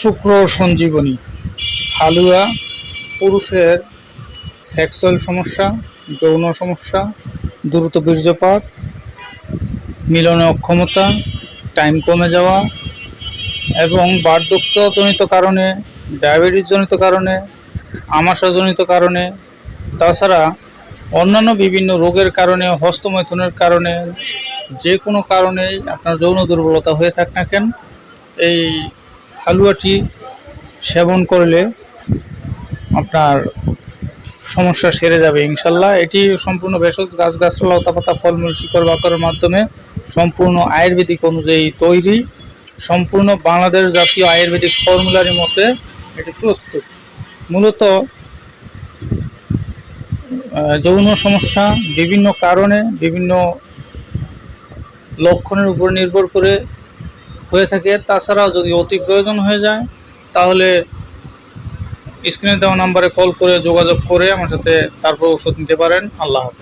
শুক্র সঞ্জীবনী। হালুয়া, পুরুষের সেক্সুয়াল সমস্যা, যৌন সমস্যা, দ্রুত বীর্যপাত, মিলনে অক্ষমতা, টাইম কমে যাওয়া এবং বার্ধক্যজনিত কারণে, ডায়াবেটিসজনিত কারণে আমাশাজনিত কারণে, তাছাড়া অন্যান্য বিভিন্ন রোগের কারণে, হস্তমৈথুনের কারণে, যে কোনো কারণেই আপনার যৌন দুর্বলতা হয়ে থাক না কেন, এই হালুয়াটি সেবন করলে আপনার সমস্যা সেরে যাবে, ইনশাল্লাহ। এটি সম্পূর্ণ ভেষজ, গাছ গাছগাছরা লতাপাতা, ফলমূল, শিকড় বাকরের মাধ্যমে সম্পূর্ণ আয়ুর্বেদিক অনুযায়ী তৈরি। সম্পূর্ণ বাংলাদেশ জাতীয় আয়ুর্বেদিক ফর্মুলারির মধ্যে এটি প্রস্তুত। মূলত যৌন সমস্যা বিভিন্ন কারণে, বিভিন্ন লক্ষণের উপর নির্ভর করে হয়ে থাকে। তাছাড়াও যদি অতি প্রয়োজন হয়ে যায়, তাহলে স্ক্রিনে দেওয়া নাম্বারে কল করে যোগাযোগ করে আমার সাথে তারপর ওষুধ নিতে পারেন। আল্লাহ হাফেজ।